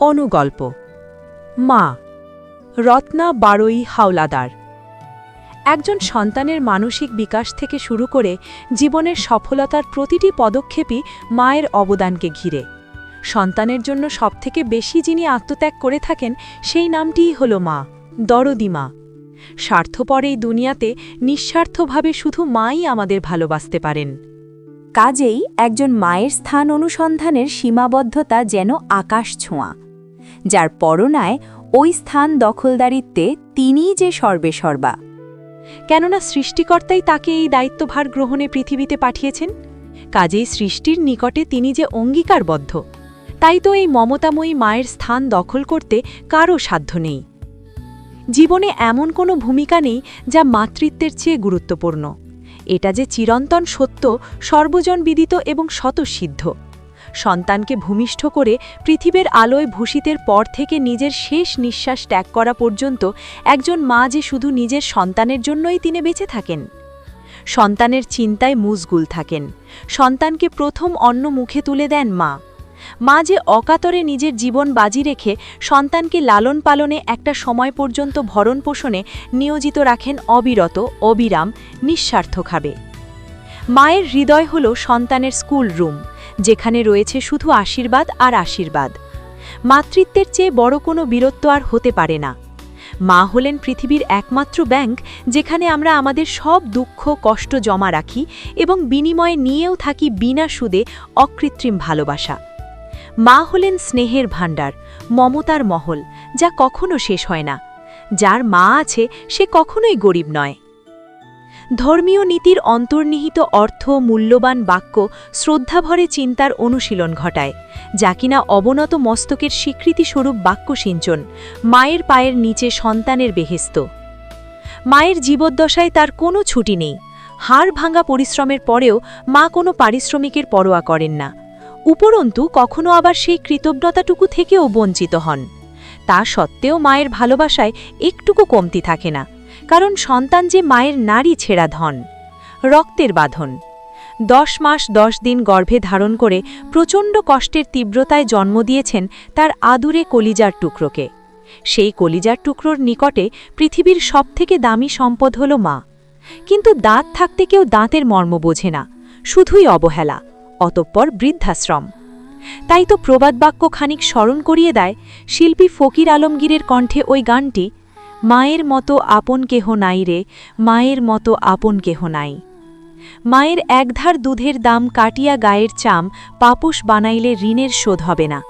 অনুগল্প। মা, রত্না বারোই হাওলাদার। একজন সন্তানের মানসিক বিকাশ থেকে শুরু করে জীবনের সফলতার প্রতিটি পদক্ষেপই মায়ের অবদানকে ঘিরে। সন্তানের জন্য সবথেকে বেশি যিনি আত্মত্যাগ করে থাকেন, সেই নামটিই হল মা, দরদি মা। স্বার্থপর এই দুনিয়াতে নিঃস্বার্থভাবে শুধু মাই আমাদের ভালোবাসতে পারেন। কাজেই একজন মায়ের স্থান অনুসন্ধানের সীমাবদ্ধতা যেন আকাশ ছোঁয়া। যার পরনায় ওই স্থান দখলদারিত্বে তিনিই যে সর্বে সর্বা। কেননা সৃষ্টিকর্তাই তাকে এই দায়িত্বভার গ্রহণে পৃথিবীতে পাঠিয়েছেন, কাজেই সৃষ্টির নিকটে তিনি যে অঙ্গীকারবদ্ধ, তাই তো এই মমতাময়ী মায়ের স্থান দখল করতে কারও সাধ্য নেই। জীবনে এমন কোনো ভূমিকা নেই যা মাতৃত্বের চেয়ে গুরুত্বপূর্ণ। এটা যে চিরন্তন সত্য সর্বজন বিদিত এবং স্বতঃসিদ্ধ। সন্তানকে ভূমিষ্ঠ করে পৃথিবীর আলোয় ভূষিতের পর থেকে নিজের শেষ নিঃশ্বাস ত্যাগ করা পর্যন্ত একজন মা যে শুধু নিজের সন্তানের জন্যই তিনি বেঁচে থাকেন। সন্তানের চিন্তায় মুজগুল থাকেন। সন্তানকে প্রথম অন্ন মুখে তুলে দেন মা। মা যে অকাতরে নিজের জীবন বাজি রেখে সন্তানকে লালন পালনে একটা সময় পর্যন্ত ভরণ পোষণে নিয়োজিত রাখেন অবিরত, অবিরাম নিঃস্বার্থভাবে মায়ের হৃদয় হল সন্তানের স্কুল রুম। যেখানে রয়েছে শুধু আশীর্বাদ আর আশীর্বাদ। মাতৃত্বের চেয়ে বড় কোনো বীরত্ব আর হতে পারে না। মা হলেন পৃথিবীর একমাত্র ব্যাংক, যেখানে আমরা আমাদের সব দুঃখ, কষ্ট জমা রাখি এবং বিনিময়ে নিয়েও থাকি বিনা সুদে অকৃত্রিম ভালোবাসা। মা হলেন স্নেহের ভাণ্ডার, মমতার মহল, যা কখনো শেষ হয় না। যার মা আছে, সে কখনোই গরিব নয়। ধর্মীয় নীতির অন্তর্নিহিত অর্থ মূল্যবান বাক্য শ্রদ্ধাভরে চিন্তার অনুশীলন ঘটায়, যা কিনা অবনত মস্তকের স্বীকৃতিস্বরূপ বাক্য সিঞ্চন, মায়ের পায়ের নিচে সন্তানের বেহেস্ত। মায়ের জীবদ্দশায় তার কোনো ছুটি নেই, হাড় ভাঙা পরিশ্রমের পরেও মা কোনো পারিশ্রমিকের পরোয়া করেন না। উপরন্তু, কখনো আবার সেই কৃতজ্ঞতাটুকু থেকেও বঞ্চিত হন। তা সত্ত্বেও মায়ের ভালোবাসায় একটুকু কমতি থাকে না। কারণ সন্তান যে মায়ের নারী ছেঁড়া ধন, রক্তের বাঁধন। দশ মাস দশ দিন গর্ভে ধারণ করে প্রচণ্ড কষ্টের তীব্রতায় জন্ম দিয়েছেন তার আদুরে কলিজার টুকরোকে। সেই কলিজার টুকরোর নিকটে পৃথিবীর সবথেকে দামি সম্পদ হল মা। কিন্তু দাঁত থাকতে কেউ দাঁতের মর্ম বোঝে না, শুধুই অবহেলা, অতঃপর বৃদ্ধাশ্রম। তাই তো প্রবাদ বাক্য খানিক স্মরণ করিয়ে দেয় শিল্পী ফকির আলমগীরের কণ্ঠে ওই গানটি মায়ের মতো আপন কেহ নাই রে, মায়ের মতো আপন কেহ নাই। মায়ের একধার দুধের দাম কাটিয়া গায়ের চাম পাপুস বানাইলে ঋণের শোধ হবে না।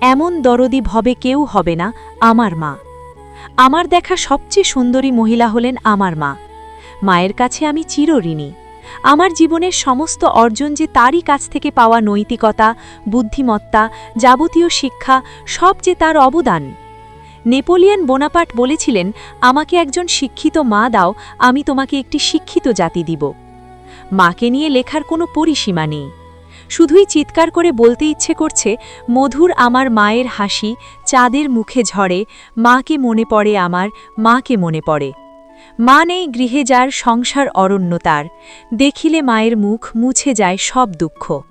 এমন দরদি ভবে কেউ হবে না আমার মা। আমার দেখা সবচেয়ে সুন্দরী মহিলা হলেন আমার মা। মায়ের কাছে আমি চিরঋণী। আমার জীবনের সমস্ত অর্জন যে তারই কাছ থেকে পাওয়া নৈতিকতা, বুদ্ধিমত্তা, যাবতীয় শিক্ষা, সব যে তার অবদান। নেপোলিয়ন বোনাপাট বলেছিলেন, আমাকে একজন শিক্ষিত মা দাও, আমি তোমাকে একটি শিক্ষিত জাতি দিব। মাকে নিয়ে লেখার কোনো পরিসীমা নেই। শুধুই চিৎকার করে বলতে ইচ্ছে করছে, মধুর আমার মায়ের হাসি চাঁদের মুখে ঝরে, মাকে মনে পড়ে আমার, মাকে মনে পড়ে। মা নেই গৃহে যার সংসার অরণ্য তার, দেখিলে মায়ের মুখ মুছে যায় সব দুঃখ।